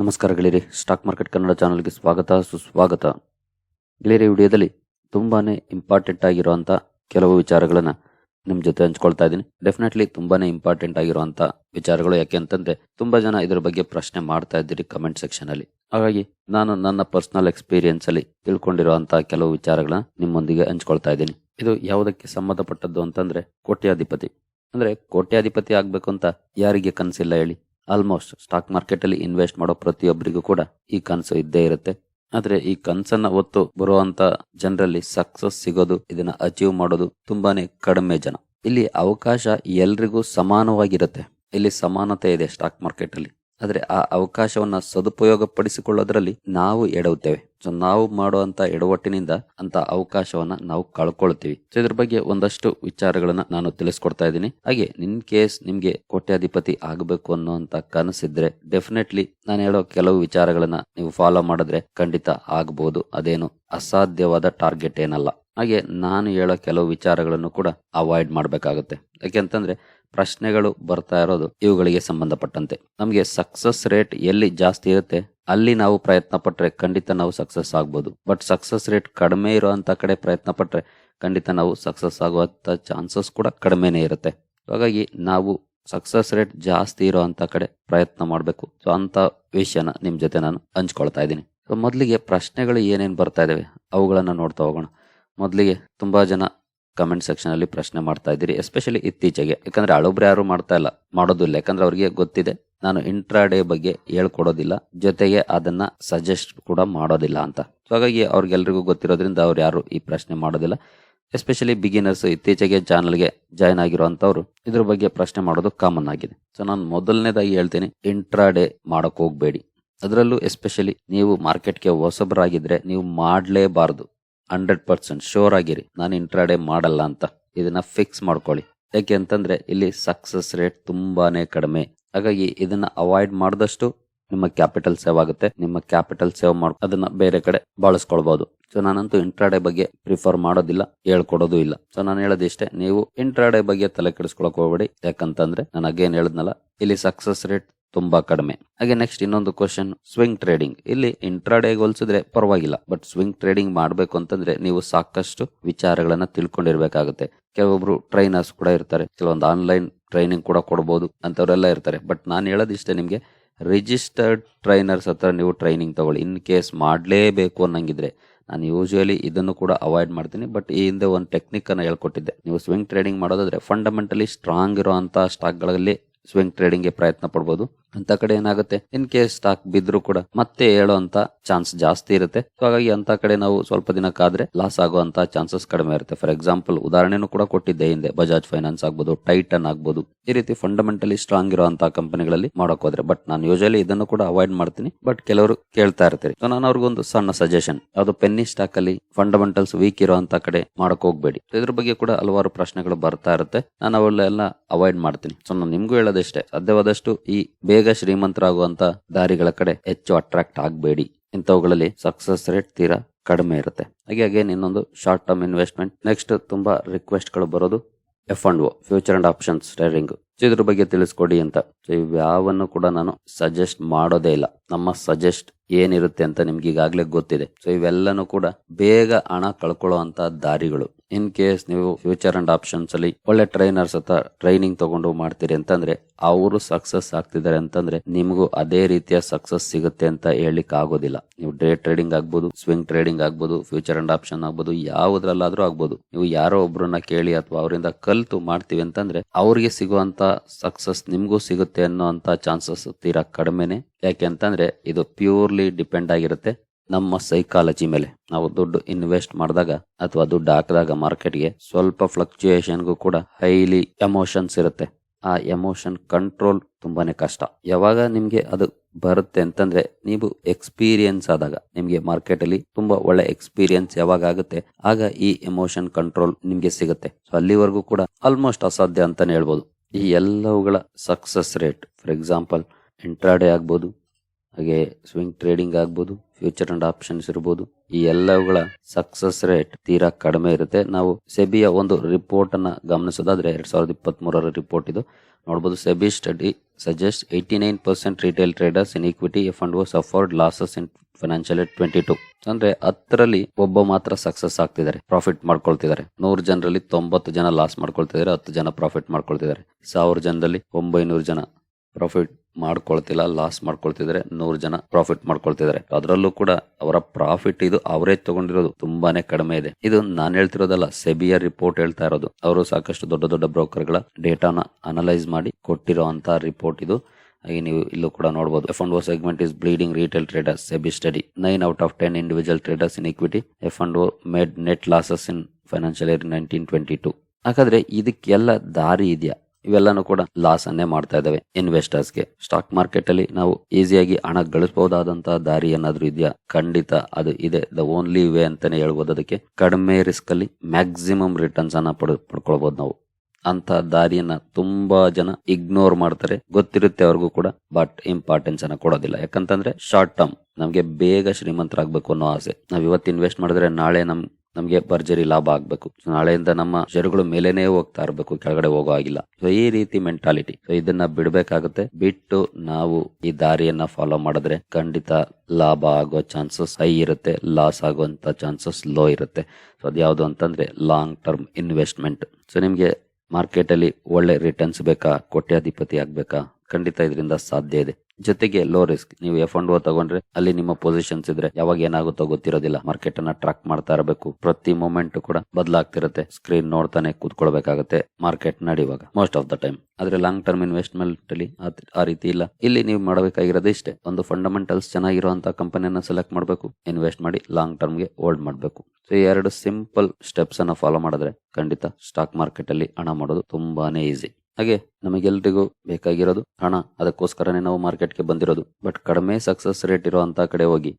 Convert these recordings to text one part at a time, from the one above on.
ನಮಸ್ಕಾರ stock market Kannada ಚಾನಲ್ಗೆ ಸ್ವಾಗತ, ಸುಸ್ವಾಗತ. ಗೆಳೆಯರಿ, ವಿಡಿಯೋದಲ್ಲಿ ತುಂಬಾನೇ ಇಂಪಾರ್ಟೆಂಟ್ ಆಗಿರುವಂತ ಕೆಲವು ವಿಚಾರಗಳನ್ನ ನಿಮ್ಮ ಜೊತೆ ಹಂಚ್ಕೊಳ್ತಾ ಇದ್ದೀನಿ. ಡೆಫಿನೆಟ್ಲಿ ತುಂಬಾನೇ ಇಂಪಾರ್ಟೆಂಟ್ ಆಗಿರುವಂತ ವಿಚಾರಗಳು. ಯಾಕೆ ಅಂತಂದ್ರೆ, ತುಂಬಾ ಜನ ಇದ್ರ ಬಗ್ಗೆ ಪ್ರಶ್ನೆ ಮಾಡ್ತಾ ಇದ್ದೀರಿ ಕಮೆಂಟ್ ಸೆಕ್ಷನ್ ಅಲ್ಲಿ. ಹಾಗಾಗಿ ನಾನು ನನ್ನ ಪರ್ಸನಲ್ ಎಕ್ಸ್ಪೀರಿಯನ್ಸ್ ಅಲ್ಲಿ ತಿಳ್ಕೊಂಡಿರುವಂತ ಕೆಲವು ವಿಚಾರಗಳನ್ನ ನಿಮ್ಮೊಂದಿಗೆ ಹಂಚ್ಕೊಳ್ತಾ ಇದ್ದೀನಿ. ಇದು ಯಾವುದಕ್ಕೆ ಸಂಬಂಧಪಟ್ಟದ್ದು ಅಂತಂದ್ರೆ, ಕೋಟ್ಯಾಧಿಪತಿ. ಅಂದ್ರೆ ಕೋಟ್ಯಾಧಿಪತಿ ಆಗ್ಬೇಕು ಅಂತ ಯಾರಿಗೆ ಕನಸಿಲ್ಲ ಹೇಳಿ. ಆಲ್ಮೋಸ್ಟ್ ಸ್ಟಾಕ್ ಮಾರ್ಕೆಟ್ ಅಲ್ಲಿ ಇನ್ವೆಸ್ಟ್ ಮಾಡೋ ಪ್ರತಿಯೊಬ್ಬರಿಗೂ ಕೂಡ ಈ ಕನಸು ಇದ್ದೇ ಇರುತ್ತೆ. ಆದ್ರೆ ಈ ಕನಸನ್ನ ಹೊತ್ತು ಬರುವಂತ ಜನರಲ್ಲಿ ಸಕ್ಸಸ್ ಸಿಗೋದು, ಇದನ್ನ ಅಚೀವ್ ಮಾಡೋದು ತುಂಬಾನೇ ಕಡಿಮೆ ಜನ. ಇಲ್ಲಿ ಅವಕಾಶ ಎಲ್ರಿಗೂ ಸಮಾನವಾಗಿರುತ್ತೆ. ಇಲ್ಲಿ ಸಮಾನತೆ ಇದೆ ಸ್ಟಾಕ್ ಮಾರ್ಕೆಟ್ ಅಲ್ಲಿ. ಆದ್ರೆ ಆ ಅವಕಾಶವನ್ನ ಸದುಪಯೋಗ ಪಡಿಸಿಕೊಳ್ಳೋದ್ರಲ್ಲಿ ನಾವು ಎಡವುತ್ತೇವೆ ಸೊ ನಾವು ಮಾಡುವಂತ ಎಡವಟ್ಟಿನಿಂದ ಅಂತ ಅವಕಾಶವನ್ನ ನಾವು ಕಳ್ಕೊಳ್ತೀವಿ. ಸೊ ಇದ್ರ ಬಗ್ಗೆ ಒಂದಷ್ಟು ವಿಚಾರಗಳನ್ನ ನಾನು ತಿಳಿಸ್ಕೊಡ್ತಾ ಇದ್ದೀನಿ. ಹಾಗೆ, ನಿನ್ ಕೇಸ್ ನಿಮ್ಗೆ ಕೋಟ್ಯಾಧಿಪತಿ ಆಗಬೇಕು ಅನ್ನೋಂತ ಕನಸಿದ್ರೆ ಡೆಫಿನೆಟ್ಲಿ ನಾನು ಹೇಳೋ ಕೆಲವು ವಿಚಾರಗಳನ್ನ ನೀವು ಫಾಲೋ ಮಾಡಿದ್ರೆ ಖಂಡಿತ ಆಗಬಹುದು ಅದೇನು ಅಸಾಧ್ಯವಾದ ಟಾರ್ಗೆಟ್ ಏನಲ್ಲ. ಹಾಗೆ ನಾನು ಹೇಳೋ ಕೆಲವು ವಿಚಾರಗಳನ್ನು ಕೂಡ ಅವಾಯ್ಡ್ ಮಾಡಬೇಕಾಗುತ್ತೆ. ಯಾಕೆಂತಂದ್ರೆ ಪ್ರಶ್ನೆಗಳು ಬರ್ತಾ ಇರೋದು ಇವುಗಳಿಗೆ ಸಂಬಂಧಪಟ್ಟಂತೆ. ನಮಗೆ ಸಕ್ಸಸ್ ರೇಟ್ ಎಲ್ಲಿ ಜಾಸ್ತಿ ಇರುತ್ತೆ ಅಲ್ಲಿ ನಾವು ಪ್ರಯತ್ನ ಪಟ್ಟರೆ ಖಂಡಿತ ನಾವು ಸಕ್ಸಸ್ ಆಗ್ಬೋದು. ಬಟ್ ಸಕ್ಸಸ್ ರೇಟ್ ಕಡಿಮೆ ಇರುವಂತ ಕಡೆ ಪ್ರಯತ್ನ ಪಟ್ಟರೆ ಖಂಡಿತ ನಾವು ಸಕ್ಸಸ್ ಆಗುವಂಥ ಚಾನ್ಸಸ್ ಕೂಡ ಕಡಿಮೆನೇ ಇರುತ್ತೆ. ಹಾಗಾಗಿ ನಾವು ಸಕ್ಸಸ್ ರೇಟ್ ಜಾಸ್ತಿ ಇರುವಂತ ಕಡೆ ಪ್ರಯತ್ನ ಮಾಡಬೇಕು. ಸೊ ಅಂಥ ವಿಷಯನ ನಿಮ್ಮ ಜೊತೆ ನಾನು ಹಂಚ್ಕೊಳ್ತಾ ಇದ್ದೀನಿ. ಸೊ ಮೊದಲಿಗೆ ಪ್ರಶ್ನೆಗಳು ಏನೇನು ಬರ್ತಾ ಇದ್ದಾವೆ ಅವುಗಳನ್ನು ನೋಡ್ತಾ ಹೋಗೋಣ. ಮೊದಲಿಗೆ ತುಂಬಾ ಜನ ಕಮೆಂಟ್ ಸೆಕ್ಷನ್ ಅಲ್ಲಿ ಪ್ರಶ್ನೆ ಮಾಡ್ತಾ ಇದ್ದೀರಿ ಎಸ್ಪೆಷಲಿ ಇತ್ತೀಚೆಗೆ. ಯಾಕಂದ್ರೆ ಹಳೊಬ್ರು ಯಾರು ಮಾಡ್ತಾ ಇಲ್ಲ, ಮಾಡೋದಿಲ್ಲ. ಯಾಕಂದ್ರೆ ಅವರಿಗೆ ಗೊತ್ತಿದೆ, ನಾನು ಇಂಟ್ರಾಡೇ ಬಗ್ಗೆ ಹೇಳ್ಕೊಡೋದಿಲ್ಲ, ಜೊತೆಗೆ ಅದನ್ನ ಸಜೆಸ್ಟ್ ಕೂಡ ಮಾಡೋದಿಲ್ಲ ಅಂತ. ಸೊ ಹಾಗಾಗಿ ಅವ್ರಿಗೆಲ್ರಿಗೂ ಗೊತ್ತಿರೋದ್ರಿಂದ ಅವ್ರು ಯಾರು ಈ ಪ್ರಶ್ನೆ ಮಾಡೋದಿಲ್ಲ. ಎಸ್ಪೆಷಲಿ ಬಿಗಿನರ್ಸ್ ಇತ್ತೀಚೆಗೆ ಚಾನಲ್ಗೆ ಜಾಯ್ನ್ ಆಗಿರುವಂತವ್ರು ಇದ್ರ ಬಗ್ಗೆ ಪ್ರಶ್ನೆ ಮಾಡೋದು ಕಾಮನ್ ಆಗಿದೆ. ಸೊ ನಾನು ಮೊದಲನೇದಾಗಿ ಹೇಳ್ತೀನಿ ಇಂಟ್ರಾಡೇ ಮಾಡಕ್ ಹೋಗ್ಬೇಡಿ. ಅದರಲ್ಲೂ ಎಸ್ಪೆಷಲಿ ನೀವು ಮಾರ್ಕೆಟ್ಗೆ ಹೊಸಬರಾಗಿದ್ರೆ ನೀವು ಮಾಡಲೇಬಾರದು. ಹಂಡ್ರೆಡ್ ಪರ್ಸೆಂಟ್ ಶೋರ್ ಆಗಿರಿ. ನಾನು ಇಂಟ್ರಾಡೇ ಮಾಡಲ್ಲ ಅಂತ. ಇದನ್ನ ಫಿಕ್ಸ್ ಮಾಡ್ಕೊಳ್ಳಿ. ಯಾಕೆ ಅಂತಂದ್ರೆ ಇಲ್ಲಿ ಸಕ್ಸಸ್ ರೇಟ್ ತುಂಬಾನೇ ಕಡಿಮೆ. ಹಾಗಾಗಿ ಇದನ್ನ ಅವಾಯ್ಡ್ ಮಾಡಿದಷ್ಟು ನಿಮ್ಮ ಕ್ಯಾಪಿಟಲ್ ಸೇವ್ ಆಗುತ್ತೆ. ನಿಮ್ಮ ಕ್ಯಾಪಿಟಲ್ ಸೇವ್ ಮಾಡ್ ಅದನ್ನ ಬೇರೆ ಕಡೆ ಬಳಸ್ಕೊಳ್ಬಹುದು ಸೊ ನಾನಂತೂ ಇಂಟ್ರಾಡೇ ಬಗ್ಗೆ ಪ್ರಿಫರ್ ಮಾಡೋದಿಲ್ಲ, ಹೇಳ್ಕೊಡೋದು ಇಲ್ಲ. ಸೊ ನಾನು ಹೇಳೋದಿಷ್ಟೇ, ನೀವು ಇಂಟ್ರಾಡೇ ಬಗ್ಗೆ ತಲೆ ಕೆಡಿಸ್ಕೊಳಕ್ ಹೋಗ್ಬೇಡಿ. ಯಾಕಂತಂದ್ರೆ ನಾನು ಅಗೇನ್ ಹೇಳದ್ನಲ್ಲ, ಇಲ್ಲಿ ಸಕ್ಸಸ್ ರೇಟ್ ತುಂಬಾ ಕಡಿಮೆ. ಹಾಗೆ ನೆಕ್ಸ್ಟ್ ಇನ್ನೊಂದು ಕ್ವಶನ್ ಸ್ವಿಂಗ್ ಟ್ರೇಡಿಂಗ್ ಇಲ್ಲಿ ಇಂಟ್ರಾಡೇ ಹೋಲಿಸಿದ್ರೆ ಪರವಾಗಿಲ್ಲ ಬಟ್ ಸ್ವಿಂಗ್ ಟ್ರೇಡಿಂಗ್ ಮಾಡಬೇಕು ಅಂತಂದ್ರೆ ನೀವು ಸಾಕಷ್ಟು ವಿಚಾರಗಳನ್ನ ತಿಳ್ಕೊಂಡಿರ್ಬೇಕಾಗುತ್ತೆ. ಕೆಲವೊಬ್ರು ಟ್ರೈನರ್ಸ್ ಕೂಡ ಇರ್ತಾರೆ, ಕೆಲವೊಂದು ಆನ್ಲೈನ್ ಟ್ರೈನಿಂಗ್ ಕೂಡ ಕೊಡಬಹುದು ಅಂತವರೆಲ್ಲ ಇರ್ತಾರೆ. ಬಟ್ ನಾನು ಹೇಳೋದಿಷ್ಟೇ ನಿಮ್ಗೆ ರಿಜಿಸ್ಟರ್ಡ್ ಟ್ರೈನರ್ಸ್ ಹತ್ರ ನೀವು ಟ್ರೈನಿಂಗ್ ತಗೊಳ್ಳಿ. ಇನ್ ಕೇಸ್ ಮಾಡಲೇಬೇಕು ಅನ್ನಂಗಿದ್ರೆ, ನಾನು ಯೂಶುವಲಿ ಇದನ್ನು ಕೂಡ ಅವಾಯ್ಡ್ ಮಾಡ್ತೀನಿ. ಬಟ್ ಈ ಹಿಂದೆ ಒಂದು ಟೆಕ್ನಿಕ್ ಅನ್ನ ಹೇಳ್ಕೊಟ್ಟಿದ್ದೆ. ನೀವು ಸ್ವಿಂಗ್ ಟ್ರೇಡಿಂಗ್ ಮಾಡೋದಾದ್ರೆ ಫಂಡಮೆಂಟಲಿ ಸ್ಟ್ರಾಂಗ್ ಇರುವಂತಹ ಸ್ಟಾಕ್ಗಳಲ್ಲಿ ಸ್ವಿಂಗ್ ಟ್ರೇಡಿಂಗ್ಗೆ ಪ್ರಯತ್ನ ಪಡ್ಬೋದು. ಅಂತ ಕಡೆ ಏನಾಗುತ್ತೆ? ಇನ್ ಕೇಸ್ ಸ್ಟಾಕ್ ಬಿದ್ರು ಕೂಡ ಮತ್ತೆ ಹೇಳುವಂತ ಚಾನ್ಸ್ ಜಾಸ್ತಿ ಇರುತ್ತೆ. ಹಾಗಾಗಿ ಅಂತ ಕಡೆ ನಾವು ಸ್ವಲ್ಪ ದಿನ ಕಾದ್ರೆ ಲಾಸ್ ಆಗುವಂತ ಚಾನ್ಸಸ್ ಕಡಿಮೆ ಇರುತ್ತೆ. ಫಾರ್ ಎಕ್ಸಾಂಪಲ್ ಉದಾಹರಣೆನೂ ಕೂಡ ಕೊಟ್ಟಿದ್ದೆ ಹಿಂದೆ. ಬಜಾಜ್ ಫೈನಾನ್ಸ್ ಆಗ್ಬೋದು ಟೈಟನ್ ಆಗ್ಬೋದು. ಈ ರೀತಿ ಫಂಡಮೆಂಟಲಿ ಸ್ಟ್ರಾಂಗ್ ಇರುವಂತಹ ಕಂಪನಿಗಳಲ್ಲಿ ಮಾಡಕ್ ಹೋದ್ರೆ. ಬಟ್ ನಾನು ಯೂಶಲಿ ಇದನ್ನು ಕೂಡ ಅವಾಯ್ಡ್ ಮಾಡ್ತೀನಿ. ಬಟ್ ಕೆಲವರು ಕೇಳ್ತಾ ಇರ್ತೀರಿ. ಸೊ ನಾನು ಅವ್ರಿಗೊಂದು ಸಣ್ಣ ಸಜೆಷನ್ ಅದು ಪೆನ್ನಿ ಸ್ಟಾಕ್ ಅಲ್ಲಿ ಫಂಡಮೆಂಟಲ್ಸ್ ವೀಕ್ ಇರುವಂತ ಕಡೆ ಮಾಡಕ್ ಹೋಗ್ಬೇಡಿ. ಇದ್ರ ಬಗ್ಗೆ ಕೂಡ ಹಲವಾರು ಪ್ರಶ್ನೆಗಳು ಬರ್ತಾ ಇರುತ್ತೆ. ನಾನು ಅವೆಲ್ಲ ಅವಾಯ್ಡ್ ಮಾಡ್ತೀನಿ. ಸೊ ನಾನು ನಿಮ್ಗೂ ಹೇಳೋದಷ್ಟೇ. ಸಾಧ್ಯವಾದಷ್ಟು ಈ ಬೇಗ ಶ್ರೀಮಂತರಾಗುವಂತ ದಾರಿಗಳ ಕಡೆ ಹೆಚ್ಚು ಅಟ್ರಾಕ್ಟ್ ಆಗಬೇಡಿ. ಇಂಥವುಗಳಲ್ಲಿ ಸಕ್ಸಸ್ ರೇಟ್ ತೀರಾ ಕಡಿಮೆ ಇರುತ್ತೆ. ಹಾಗೆ ಅಗೇನ್ ಇನ್ನೊಂದು ಶಾರ್ಟ್ ಟರ್ಮ್ ಇನ್ವೆಸ್ಟ್ಮೆಂಟ್ ನೆಕ್ಸ್ಟ್ ತುಂಬಾ ರಿಕ್ವೆಸ್ಟ್ಗಳು ಬರೋದು F and O future and options trading ಇದ್ರ ಬಗ್ಗೆ ತಿಳಿಸ್ಕೊಡಿ ಅಂತ. ಇವ್ಯಾವನ್ನು ಕೂಡ ನಾನು ಸಜೆಸ್ಟ್ ಮಾಡೋದೇ ಇಲ್ಲ. ನಮ್ಮ ಸಜೆಸ್ಟ್ ಏನಿರುತ್ತೆ ಅಂತ ನಿಮ್ಗೆ ಈಗಾಗಲೇ ಗೊತ್ತಿದೆ. ಸೊ ಇವೆಲ್ಲನೂ ಕೂಡ ಬೇಗ ಹಣ ಕಳ್ಕೊಳ್ಳುವಂತ ದಾರಿಗಳು. ಇನ್ ಕೇಸ್ ನೀವು ಫ್ಯೂಚರ್ ಅಂಡ್ ಆಪ್ಷನ್ಸ್ ಅಲ್ಲಿ ಒಳ್ಳೆ ಟ್ರೈನರ್ಸ್ ಹತ್ರ ಟ್ರೈನಿಂಗ್ ತಗೊಂಡು ಮಾಡ್ತೀರಿ ಅಂತಂದ್ರೆ ಅವರು ಸಕ್ಸಸ್ ಆಗ್ತಿದ್ದಾರೆ ಅಂತಂದ್ರೆ ನಿಮಗೂ ಅದೇ ರೀತಿಯ ಸಕ್ಸಸ್ ಸಿಗುತ್ತೆ ಅಂತ ಹೇಳಲಿಕ್ಕೆ ಆಗೋದಿಲ್ಲ. ನೀವು ಡೇ ಟ್ರೇಡಿಂಗ್ ಆಗ್ಬೋದು ಸ್ವಿಂಗ್ ಟ್ರೇಡಿಂಗ್ ಆಗ್ಬೋದು ಫ್ಯೂಚರ್ ಅಂಡ್ ಆಪ್ಷನ್ ಆಗ್ಬೋದು, ಯಾವುದ್ರಲ್ಲಾದ್ರೂ ಆಗ್ಬೋದು. ನೀವು ಯಾರೋ ಒಬ್ರನ್ನ ಕೇಳಿ ಅಥವಾ ಅವರಿಂದ ಕಲ್ತು ಮಾಡ್ತೀವಿ ಅಂತಂದ್ರೆ ಅವ್ರಿಗೆ ಸಿಗುವಂತ ಸಕ್ಸಸ್ ನಿಮ್ಗೂ ಸಿಗುತ್ತೆ ಅನ್ನೋ ಅಂತ ಚಾನ್ಸಸ್ ತೀರಾ ಕಡಿಮೆನೆ. ಯಾಕೆ ಅಂತಂದ್ರೆ ಇದು ಪ್ಯೂರ್ಲಿ ಡಿಪೆಂಡ್ ಆಗಿರುತ್ತೆ. ನಮ್ಮ ಸೈಕಾಲಜಿ ಮೇಲೆ ನಾವು ದುಡ್ಡು ಇನ್ವೆಸ್ಟ್ ಮಾಡಿದಾಗ ಅಥವಾ ದುಡ್ಡು ಹಾಕಿದಾಗ ಮಾರ್ಕೆಟ್ಗೆ ಸ್ವಲ್ಪ ಫ್ಲಕ್ಚುಯೇಷನ್ಗೂ ಕೂಡ ಹೈಲಿ ಎಮೋಷನ್ಸ್ ಇರುತ್ತೆ. ಆ ಎಮೋಷನ್ ಕಂಟ್ರೋಲ್ ತುಂಬಾನೇ ಕಷ್ಟ. ಯಾವಾಗ ನಿಮ್ಗೆ ಅದು ಬರುತ್ತೆ ಅಂತಂದ್ರೆ ನೀವು ಎಕ್ಸ್ಪೀರಿಯನ್ಸ್ ಆದಾಗ ನಿಮ್ಗೆ ಮಾರ್ಕೆಟ್ ಅಲ್ಲಿ ತುಂಬಾ ಒಳ್ಳೆ ಎಕ್ಸ್ಪೀರಿಯನ್ಸ್ ಯಾವಾಗ ಆಗುತ್ತೆ, ಆಗ ಈ ಎಮೋಷನ್ ಕಂಟ್ರೋಲ್ ನಿಮ್ಗೆ ಸಿಗುತ್ತೆ. ಸೊ ಅಲ್ಲಿವರೆಗೂ ಕೂಡ ಆಲ್ಮೋಸ್ಟ್ ಅಸಾಧ್ಯ ಅಂತಾನೆ ಹೇಳ್ಬೋದು. ಈ ಎಲ್ಲವುಗಳ success rate for example intraday ಆಗ್ಬೋದು, ಹಾಗೆ ಸ್ವಿಂಗ್ ಟ್ರೇಡಿಂಗ್ ಆಗ್ಬೋದು ಫ್ಯೂಚರ್ ಅಂಡ್ ಆಪ್ಷನ್ಸ್ ಇರಬಹುದು ಈ ಎಲ್ಲವುಗಳ ಸಕ್ಸಸ್ ರೇಟ್ ತೀರಾ ಕಡಿಮೆ ಇರುತ್ತೆ. ನಾವು ಸೆಬಿಯ ಒಂದು ರಿಪೋರ್ಟ್ ಅನ್ನ ಗಮನಿಸೋದಾದ್ರೆ ಎರಡ್ ಸಾವಿರದ ಇಪ್ಪತ್ತ್ ಮೂರರ ರಿಪೋರ್ಟ್ ಇದು. ನೋಡಬಹುದು SEBI study suggest eighty nine percent retail traders in equity F and suffered losses in financial twenty two ಅಂದ್ರೆ ಹತ್ತರಲ್ಲಿ ಒಬ್ಬ ಮಾತ್ರ ಸಕ್ಸಸ್ ಆಗ್ತಿದ್ದಾರೆ ಪ್ರಾಫಿಟ್ ಮಾಡ್ಕೊಳ್ತಿದ್ದಾರೆ. ನೂರು ಜನರಲ್ಲಿ ತೊಂಬತ್ತು ಜನ ಲಾಸ್ ಮಾಡ್ಕೊಳ್ತಿದ್ದಾರೆ, ಹತ್ತು ಜನ ಪ್ರಾಫಿಟ್ ಮಾಡ್ಕೊಳ್ತಿದ್ದಾರೆ. ಸಾವಿರ ಜನದಲ್ಲಿ ಒಂಬೈನೂರು ಜನ ಪ್ರಾಫಿಟ್ ಮಾಡ್ಕೊಳ್ತಿಲ್ಲ ಲಾಸ್ ಮಾಡ್ಕೊಳ್ತಿದ್ದಾರೆ ನೂರು ಜನ ಪ್ರಾಫಿಟ್ ಮಾಡ್ಕೊಳ್ತಿದ್ದಾರೆ. ಅದರಲ್ಲೂ ಕೂಡ ಅವರ ಪ್ರಾಫಿಟ್ ಇದು ಅವರೇ ತಗೊಂಡಿರೋದು ತುಂಬಾನೇ ಕಡಿಮೆ ಇದೆ. ಇದು ನಾನು ಹೇಳ್ತಿರೋದಲ್ಲ ಸೆಬಿಯ ರಿಪೋರ್ಟ್ ಹೇಳ್ತಾ ಇರೋದು. ಅವರು ಸಾಕಷ್ಟು ದೊಡ್ಡ ದೊಡ್ಡ ಬ್ರೋಕರ್ಗಳ ಡೇಟಾನ ಅನಲೈಸ್ ಮಾಡಿ ಕೊಟ್ಟಿರೋ ಅಂತ ರಿಪೋರ್ಟ್ ಇದು. ಹಾಗೆ ನೀವು ಇಲ್ಲೂ ಕೂಡ ನೋಡಬಹುದು F and O segment is bleeding retail traders SEBI study nine out of ten individual traders in equity F and O made net losses in financial year nineteen twenty two ಹಾಗಾದ್ರೆ ಇದಕ್ಕೆಲ್ಲ ದಾರಿ ಇದೆಯಾ? ಇವೆಲ್ಲಾನು ಕೂಡ ಲಾಸ್ ಅನ್ನೇ ಮಾಡ್ತಾ ಇದಾವೆ. ಇನ್ವೆಸ್ಟರ್ಸ್ಗೆ. Stock market ಅಲ್ಲಿ ನಾವು ಈಸಿಯಾಗಿ ಹಣ ಗಳಿಸಬಹುದಾದಂತಹ ದಾರಿ ಏನಾದ್ರೂ ಇದೆಯಾ? ಖಂಡಿತ ಅದು ಇದೆ. ದ ಓನ್ಲಿ ವೇ ಅಂತಾನೆ ಹೇಳ್ಬೋದು ಅದಕ್ಕೆ. ಕಡಿಮೆ ರಿಸ್ಕ್ ಅಲ್ಲಿ ಮ್ಯಾಕ್ಸಿಮಮ್ ರಿಟರ್ನ್ಸ್ ಅನ್ನ ಪಡ್ ಪಡ್ಕೊಳ್ಬಹುದು ನಾವು. ಅಂತ ದಾರಿಯನ್ನ ತುಂಬಾ ಜನ ಇಗ್ನೋರ್ ಮಾಡ್ತಾರೆ. ಗೊತ್ತಿರುತ್ತೆ ಅವ್ರಿಗೂ ಕೂಡ ಬಟ್ ಇಂಪಾರ್ಟೆನ್ಸ್ ಅನ್ನ ಕೊಡೋದಿಲ್ಲ. ಯಾಕಂತಂದ್ರೆ ಶಾರ್ಟ್ ಟರ್ಮ್ ನಮ್ಗೆ ಬೇಗ ಶ್ರೀಮಂತರಾಗಬೇಕು ಅನ್ನೋ ಆಸೆ. ನಾವ್ ಇವತ್ತು ಇನ್ವೆಸ್ಟ್ ಮಾಡಿದ್ರೆ ನಾಳೆ ನಮ್ ನಮ್ಗೆ ಭರ್ಜರಿ ಲಾಭ ಆಗ್ಬೇಕು. ಸೊ ನಾಳೆಯಿಂದ ನಮ್ಮ ಶೇರುಗಳು ಮೇಲೇನೆ ಹೋಗ್ತಾ ಇರಬೇಕು. ಕೆಳಗಡೆ ಹೋಗೋ ಆಗಿಲ್ಲ ಸೊ ಈ ರೀತಿ ಮೆಂಟಾಲಿಟಿ ಸೊ ಇದನ್ನ ಬಿಡಬೇಕಾಗುತ್ತೆ. ಬಿಟ್ಟು ನಾವು ಈ ದಾರಿಯನ್ನ ಫಾಲೋ ಮಾಡಿದ್ರೆ ಖಂಡಿತ ಲಾಭ ಆಗೋ ಚಾನ್ಸಸ್ ಹೈ ಇರುತ್ತೆ. ಲಾಸ್ ಆಗುವಂತ ಚಾನ್ಸಸ್ ಲೋ ಇರುತ್ತೆ. ಸೊ ಅದ್ಯಾವುದು ಅಂತಂದ್ರೆ ಲಾಂಗ್ ಟರ್ಮ್ ಇನ್ವೆಸ್ಟ್ಮೆಂಟ್ ಸೊ ನಿಮ್ಗೆ ಮಾರ್ಕೆಟ್ ಅಲ್ಲಿ ಒಳ್ಳೆ ರಿಟರ್ನ್ಸ್ ಬೇಕಾ? ಕೋಟ್ಯಾಧಿಪತಿ ಆಗ್ಬೇಕಾ? ಖಂಡಿತ ಇದರಿಂದ ಸಾಧ್ಯ ಇದೆ. ಜೊತೆಗೆ ಲೋ ರಿಸ್ಕ್ ನೀವು ಎಫ್ ಅಂಡ್ ತಗೊಂಡ್ರೆ ಅಲ್ಲಿ ನಿಮ್ಮ ಪೊಸಿಷನ್ಸ್ ಇದ್ರೆ ಯಾವಾಗ ಏನಾಗುತ್ತೋ ಗೊತ್ತಿರೋದಿಲ್ಲ. ಮಾರ್ಕೆಟ್ ಅನ್ನ ಟ್ರಾಕ್ ಮಾಡ್ತಾ ಇರಬೇಕು. ಪ್ರತಿ ಮೂಮೆಂಟ್ ಕೂಡ ಬದಲಾಗ್ತಿರುತ್ತೆ. ಸ್ಕ್ರೀನ್ ನೋಡ್ತಾನೆ ಕೂತ್ಕೊಳ್ಬೇಕಾಗತ್ತೆ ಮಾರ್ಕೆಟ್ ನಡೆಯುವಾಗ ಮೋಸ್ಟ್ ಆಫ್ ದ ಟೈಮ್ ಆದ್ರೆ ಲಾಂಗ್ ಟರ್ಮ್ ಇನ್ವೆಸ್ಟ್ಮೆಂಟ್ ಅಲ್ಲಿ ಆ- ರೀತಿ ಇಲ್ಲ. ಇಲ್ಲಿ ನೀವು ಮಾಡಬೇಕಾಗಿರೋದು ಇಷ್ಟೇ. ಒಂದು ಫಂಡಮೆಂಟಲ್ಸ್ ಚೆನ್ನಾಗಿರುವಂತಹ ಕಂಪನಿಯನ್ನ ಸೆಲೆಕ್ಟ್ ಮಾಡಬೇಕು. ಇನ್ವೆಸ್ಟ್ ಮಾಡಿ ಲಾಂಗ್ ಟರ್ಮ್ಗೆ ಹೋಲ್ಡ್ ಮಾಡಬೇಕು. ಸೊ ಎರಡು ಸಿಂಪಲ್ ಸ್ಟೆಪ್ಸ್ ಅನ್ನ ಫಾಲೋ ಮಾಡಿದ್ರೆ ಖಂಡಿತ ಸ್ಟಾಕ್ ಮಾರ್ಕೆಟ್ ಅಲ್ಲಿ ಹಣ ಮಾಡೋದು ತುಂಬಾನೇ ಈಸಿ ಹಾಗೆ ನಮಗೆಲ್ರಿಗೂ ಬೇಕಾಗಿರೋದು ಹಣ. ಅದಕ್ಕೋಸ್ಕರನೇ ನಾವು ಮಾರ್ಕೆಟ್ಗೆ ಬಂದಿರೋದು. ಬಟ್ ಕಡಿಮೆ ಸಕ್ಸಸ್ ರೇಟ್ ಇರುವಂತ ಕಡೆ ಹೋಗಿ,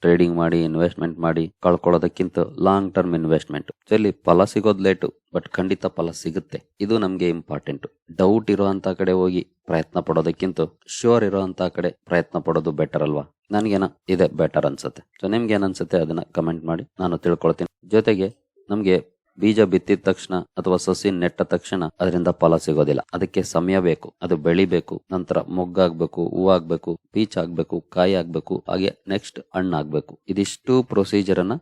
ಟ್ರೇಡಿಂಗ್ ಮಾಡಿ, ಇನ್ವೆಸ್ಟ್ಮೆಂಟ್ ಮಾಡಿ, ಕಳ್ಕೊಳ್ಳೋದಕ್ಕಿಂತ ಲಾಂಗ್ ಟರ್ಮ್ ಇನ್ವೆಸ್ಟ್ಮೆಂಟ್. ಇಲ್ಲಿ ಫಲ ಸಿಗೋದು ಲೇಟು, ಬಟ್ ಖಂಡಿತ ಫಲ ಸಿಗುತ್ತೆ. ಇದು ನಮಗೆ ಇಂಪಾರ್ಟೆಂಟ್. ಡೌಟ್ ಇರುವಂತ ಕಡೆ ಹೋಗಿ ಪ್ರಯತ್ನ ಪಡೋದಕ್ಕಿಂತ ಶ್ಯೂರ್ ಇರುವಂತ ಕಡೆ ಪ್ರಯತ್ನ ಪಡೋದು ಬೆಟರ್ ಅಲ್ವಾ? ನನಗೇನ ಇದೆ ಬೆಟರ್ ಅನ್ಸುತ್ತೆ. ಸೊ, ನಿಮ್ಗೆ ಏನ್ ಅನ್ಸುತ್ತೆ ಅದನ್ನ ಕಮೆಂಟ್ ಮಾಡಿ, ನಾನು ತಿಳ್ಕೊಳ್ತೀನಿ. ಜೊತೆಗೆ ನಮ್ಗೆ ಬೀಜ ಬಿತ್ತಿದ ತಕ್ಷಣ ಅಥವಾ ಸಸಿ ನೆಟ್ಟ ತಕ್ಷಣ ಅದರಿಂದ ಫಲ ಸಿಗೋದಿಲ್ಲ. ಅದಕ್ಕೆ ಸಮಯ ಬೇಕು, ಅದು ಬೆಳಿಬೇಕು, ನಂತರ ಮೊಗ್ಗಾಗ್ಬೇಕು, ಹೂವಾಗ್ಬೇಕು ಪೀಚ್ ಆಗ್ಬೇಕು ಕಾಯಿ ಆಗ್ಬೇಕು ಹಾಗೆ ನೆಕ್ಸ್ಟ್ ಹಣ್ಣಾಗ್ಬೇಕು. ಇದಿಷ್ಟು ಪ್ರೊಸೀಜರ್ ಅನ್ನ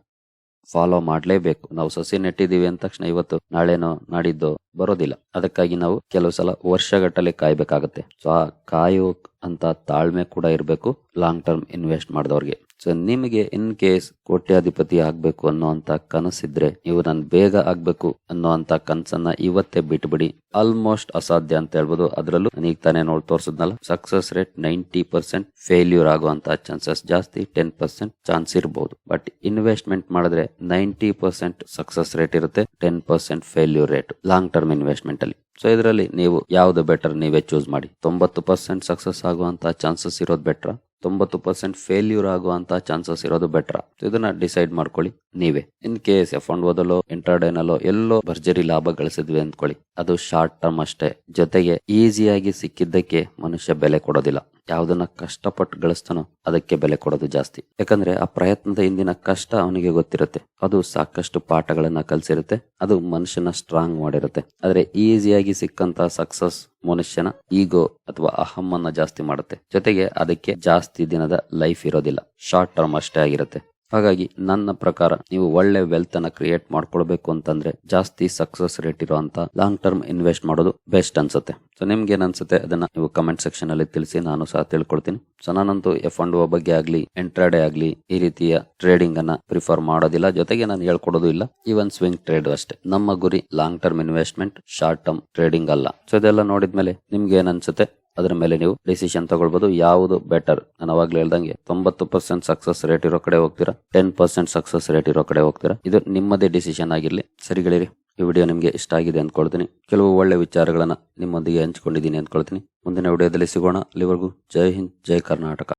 ಫಾಲೋ ಮಾಡಲೇಬೇಕು. ನಾವು ಸಸಿ ನೆಟ್ಟಿದೀವಿ ಅಂದ ತಕ್ಷಣ ಇವತ್ತು ನಾಳೆನೋ ನಾಡಿದ್ದೋ ಬರೋದಿಲ್ಲ. ಅದಕ್ಕಾಗಿ ನಾವು ಕೆಲವು ಸಲ ವರ್ಷಗಟ್ಟಲೆ ಕಾಯ್ಬೇಕಾಗತ್ತೆ. ಸೊ ಆ ಕಾಯೋ ಅಂತ ತಾಳ್ಮೆ ಕೂಡ ಇರಬೇಕು. ಲಾಂಗ್ ಟರ್ಮ್ ಇನ್ವೆಸ್ಟ್ ಮಾಡಿದವ್ರಿಗೆ. ಸೊ ನಿಮಗೆ ಇನ್ ಕೇಸ್ ಕೋಟ್ಯಾಧಿಪತಿ ಆಗ್ಬೇಕು ಅನ್ನೋಂತ ಕನಸಿದ್ರೆ ನೀವು ನಾನು ಬೇಗ ಆಗ್ಬೇಕು ಅನ್ನೋಂತ ಕನಸನ್ನ ಇವತ್ತೇ ಬಿಟ್ಬಿಡಿ. ಆಲ್ಮೋಸ್ಟ್ ಅಸಾಧ್ಯ ಅಂತ ಹೇಳ್ಬೋದು. ಅದರಲ್ಲೂ ಈಗ ತಾನೇ ನೋಡಿ ತೋರಿಸಿದ್ನಲ್ಲ success rate ninety percent failure ಆಗುವಂತ ಚಾನ್ಸಸ್ ಜಾಸ್ತಿ ಟೆನ್ ಪರ್ಸೆಂಟ್ ಚಾನ್ಸ್ ಇರಬಹುದು ಬಟ್ ಇನ್ವೆಸ್ಟ್ಮೆಂಟ್ ಮಾಡಿದ್ರೆ ನೈಂಟಿ ಪರ್ಸೆಂಟ್ ಸಕ್ಸಸ್ ರೇಟ್ ಇರುತ್ತೆ ten percent failure rate long term investment ಅಲ್ಲಿ. ಸೊ ಇದರಲ್ಲಿ ನೀವು ಯಾವ್ದು ಬೆಟರ್ ನೀವೇ ಚೂಸ್ ಮಾಡಿ. ತೊಂಬತ್ತು ಪರ್ಸೆಂಟ್ ಸಕ್ಸಸ್ ಆಗುವಂತ ಚಾನ್ಸಸ್ ಇರೋದು ಬೆಟ್ರ ತೊಂಬತ್ತು ಪರ್ಸೆಂಟ್ ಫೇಲ್ಯೂರ್ ಆಗುವಂತ ಚಾನ್ಸಸ್ ಇರೋದು ಬೆಟರ್ ಇದನ್ನ ಡಿಸೈಡ್ ಮಾಡ್ಕೊಳ್ಳಿ ನೀವೇ. ಇನ್ ಕೇಸ್ ಎಫ್ ಅಂಡ್ ಓದಲ್ಲೋ ಇಂಟರ್ಡೇನಲ್ಲೋ ಎಲ್ಲೋ ಭರ್ಜರಿ ಲಾಭ ಗಳಿಸಿದ್ವಿ ಅಂದ್ಕೊಳ್ಳಿ. ಅದು ಶಾರ್ಟ್ ಟರ್ಮ್ ಅಷ್ಟೇ. ಜೊತೆಗೆ ಈಸಿಯಾಗಿ ಸಿಕ್ಕಿದ್ದಕ್ಕೆ ಮನುಷ್ಯ ಬೆಲೆ ಕೊಡೋದಿಲ್ಲ. ಯಾವ್ದನ್ನ ಕಷ್ಟಪಟ್ಟು ಗಳಿಸ್ತಾನೋ ಅದಕ್ಕೆ ಬೆಲೆ ಕೊಡೋದು ಜಾಸ್ತಿ. ಯಾಕಂದ್ರೆ ಆ ಪ್ರಯತ್ನದ ಹಿಂದಿನ ಕಷ್ಟ ಅವನಿಗೆ ಗೊತ್ತಿರುತ್ತೆ. ಅದು ಸಾಕಷ್ಟು ಪಾಠಗಳನ್ನ ಕಲ್ಸಿರುತ್ತೆ. ಅದು ಮನುಷ್ಯನ ಸ್ಟ್ರಾಂಗ್ ಮಾಡಿರುತ್ತೆ. ಆದ್ರೆ ಈಸಿಯಾಗಿ ಸಿಕ್ಕಂತ ಸಕ್ಸಸ್ ಮನುಷ್ಯನ ಈಗೋ ಅಥವಾ ಅಹಮ್ಮನ್ನ ಜಾಸ್ತಿ ಮಾಡುತ್ತೆ. ಜೊತೆಗೆ ಅದಕ್ಕೆ ಜಾಸ್ತಿ ದಿನದ ಲೈಫ್ ಇರೋದಿಲ್ಲ. ಶಾರ್ಟ್ ಟರ್ಮ್ ಅಷ್ಟೇ ಆಗಿರುತ್ತೆ. ಹಾಗಾಗಿ ನನ್ನ ಪ್ರಕಾರ ನೀವು ಒಳ್ಳೆ ವೆಲ್ತ್ ಅನ್ನ ಕ್ರಿಯೇಟ್ ಮಾಡ್ಕೊಳ್ಬೇಕು ಅಂತಂದ್ರೆ ಜಾಸ್ತಿ ಸಕ್ಸಸ್ ರೇಟ್ ಇರುವಂತ ಲಾಂಗ್ ಟರ್ಮ್ ಇನ್ವೆಸ್ಟ್ ಮಾಡೋದು ಬೆಸ್ಟ್ ಅನ್ಸುತ್ತೆ. ಸೊ ನಿಮ್ಗೆ ಏನ್ ಅದನ್ನ ನೀವು ಕಮೆಂಟ್ ಸೆಕ್ಷನ್ ಅಲ್ಲಿ ತಿಳಿಸಿ, ನಾನು ಸಹ ತಿಳ್ಕೊಳ್ತೀನಿ. ಸೊ ನಾನಂತೂ ಎಫ್ ಅಂಡ್ ಓ ಬಗ್ಗೆ ಆಗ್ಲಿ ಎಂಟ್ರಾಡೆ ಆಗ್ಲಿ, ಈ ರೀತಿಯ ಟ್ರೇಡಿಂಗ್ ಅನ್ನ ಪ್ರಿಫರ್ ಮಾಡೋದಿಲ್ಲ. ಜೊತೆಗೆ ನಾನು ಹೇಳ್ಕೊಡೋದು ಇಲ್ಲ. ಈವನ್ ಸ್ವಿಂಗ್ ಟ್ರೇಡ್ ಅಷ್ಟೇ. ನಮ್ಮ ಗುರಿ long term investment short term trading ಅಲ್ಲ. ಸೊ ಇದೆಲ್ಲ ನೋಡಿದ್ಮೇಲೆ ನಿಮ್ಗೆ ಏನ್ ಅನ್ಸುತ್ತೆ? ಅದರ ಮೇಲೆ ನೀವು ಡಿಸಿಷನ್ ತಗೊಳ್ಬಹುದು ಯಾವುದು ಬೆಟರ್ ನಾನು ಅವಾಗ್ಲೇ ಹೇಳ್ದಂಗೆ ತೊಂಬತ್ತು ಪರ್ಸೆಂಟ್ ಸಕ್ಸಸ್ ರೇಟ್ ಇರೋ ಕಡೆ ಹೋಗ್ತೀರಾ? ಟೆನ್ ಪರ್ಸೆಂಟ್ ಸಕ್ಸಸ್ ರೇಟ್ ಇರೋ ಕಡೆ ಹೋಗ್ತೀರಾ? ಇದು ನಿಮ್ಮದೇ ಡಿಸಿಷನ್ ಆಗಿರ್ಲಿ. ಸರಿಗಳಿರಿ ಈ ವಿಡಿಯೋ ನಿಮಗೆ ಇಷ್ಟ ಆಗಿದೆ ಅಂದ್ಕೊಳ್ತೀನಿ. ಕೆಲವು ಒಳ್ಳೆ ವಿಚಾರಗಳನ್ನ ನಿಮ್ಮೊಂದಿಗೆ ಹಂಚ್ಕೊಂಡಿದ್ದೀನಿ ಅಂದ್ಕೊಳ್ತೀನಿ. ಮುಂದಿನ ವಿಡಿಯೋದಲ್ಲಿ ಸಿಗೋಣ. ಅಲ್ಲಿವರೆಗೂ ಜೈ ಹಿಂದ್, ಜೈ ಕರ್ನಾಟಕ.